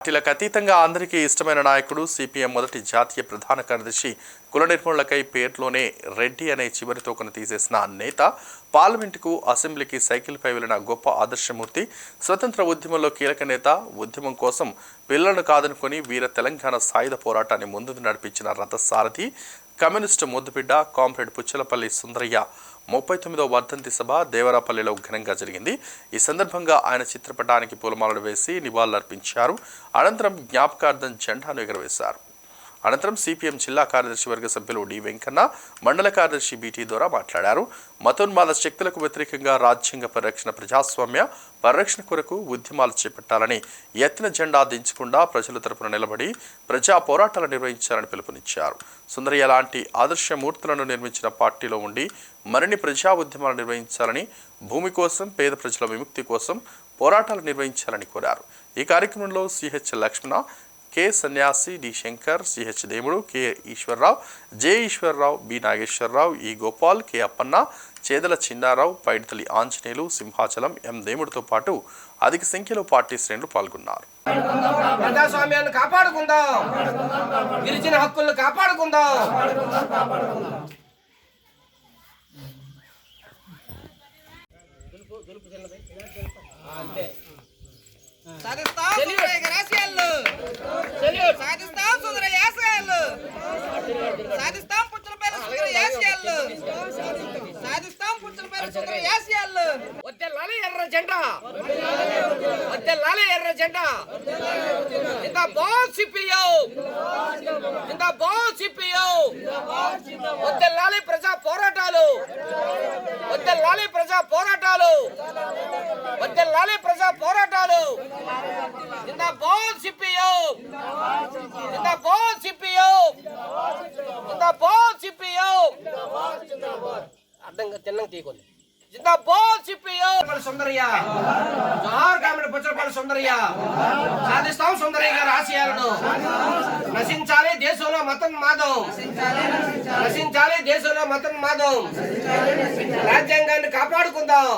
పార్టీలకు అతీతంగా అందరికీ ఇష్టమైన నాయకుడు సిపిఎం మొదటి జాతీయ ప్రధాన కార్యదర్శి కుల నిర్మూలకై పేర్లోనే రెడ్డి అనే చివరి తోకను తీసేసిన నేత పార్లమెంటుకు అసెంబ్లీకి సైకిల్పై వెళ్ళిన గొప్ప ఆదర్శమూర్తి స్వతంత్ర ఉద్యమంలో కీలక నేత ఉద్యమం కోసం పిల్లలను కాదనుకొని వీర తెలంగాణ సాయుధ పోరాటాన్ని ముందుకు నడిపించిన రథసారథి కమ్యూనిస్టు ముద్దుబిడ్డ కామ్రేడ్ పుచ్చలపల్లి సుందరయ్య. ముప్పై తొమ్మిదవ వర్ధంతి సభ దేవరాపల్లిలో ఘనంగా జరిగింది. ఈ సందర్భంగా ఆయన చిత్రపటానికి పూలమాలలు వేసి నివాళులర్పించారు. అనంతరం జ్ఞాపకార్థం జెండాను ఎగురవేశారు. అనంతరం సిపిఎం జిల్లా కార్యదర్శి వర్గ సభ్యులు డి వెంకన్న మండల కార్యదర్శి బీటీ ద్వారా మాట్లాడారు. మతోన్మాద శక్తులకు వ్యతిరేకంగా రాజ్యాంగ పరిరక్షణ ప్రజాస్వామ్య పరిరక్షణ కొరకు ఉద్యమాలు చేపట్టాలని ఎత్తిన జెండా దించకుండా ప్రజల తరపున నిలబడి ప్రజా పోరాటాలు నిర్వహించాలని పిలుపునిచ్చారు. సుందరయ్య లాంటి ఆదర్శ మూర్తులను నిర్మించిన పార్టీలో ఉండి మరిన్ని ప్రజా ఉద్యమాలు నిర్వహించాలని భూమి కోసం పేద ప్రజల విముక్తి కోసం పోరాటాలు నిర్వహించాలని కోరారు. ఈ కార్యక్రమంలో CH Lakshmana K Sanyasi D Shankar CH Demudu K Eswara Rao J Eswara Rao B Nageswara Rao E Gopal K Appanna Chedala Chinna Rao Paiditalli Anjaneyulu Simhachalam M దేముడితో పాటు అధిక సంఖ్యలో పార్టీ శ్రేణులు పాల్గొన్నారు. ప్రజాస్వామ్యాన్ని కాపాడుకుందాం. గిరిజన హక్కులను కాపాడుకుందాం. సాధిస్తాం సుందరయ్య రాశయాలు సాధిస్తాం సుందరయ్య ఆశయాలు సాధిస్తాం పుచ్చలపల్లి సుందరయ్య ఆశయాలు సాధిస్తాం పుచ్చలపల్లి సుందరయ్య ఆశయాలు వద్దెల్లాలి ఎర్ర జెండా. వద్దెల్లాలి ఎర్ర జెండా. ఇంత బాగు సిపియో ఇంత బాగు సిపియో వద్దెల్లాలి ప్రజా పోరాటాలు. వద్దెల్లాలి ప్రజా పోరాటాలు. వద్దెల్లాలి ప్రజా పోరాటాలు. ఇంత బాల్ సిపియో. ఇంత బాల్ సిపియో. ఇంత బాల్ సిపియో. అర్థంగా తిన్నంగా తీయకొంది జిందాబాద్ సిపియో. సుందరయ్య. జోహార్ కామెడీ పుచ్చలపల్లి సుందరయ్య. సాధిస్తాం సుందరయ్య గారు ఆశయాలను. నశించాలి మతం మాదం. నశించాలి దేశంలో మతం మాదం. రాజ్యాంగాన్ని కాపాడుకుందాం.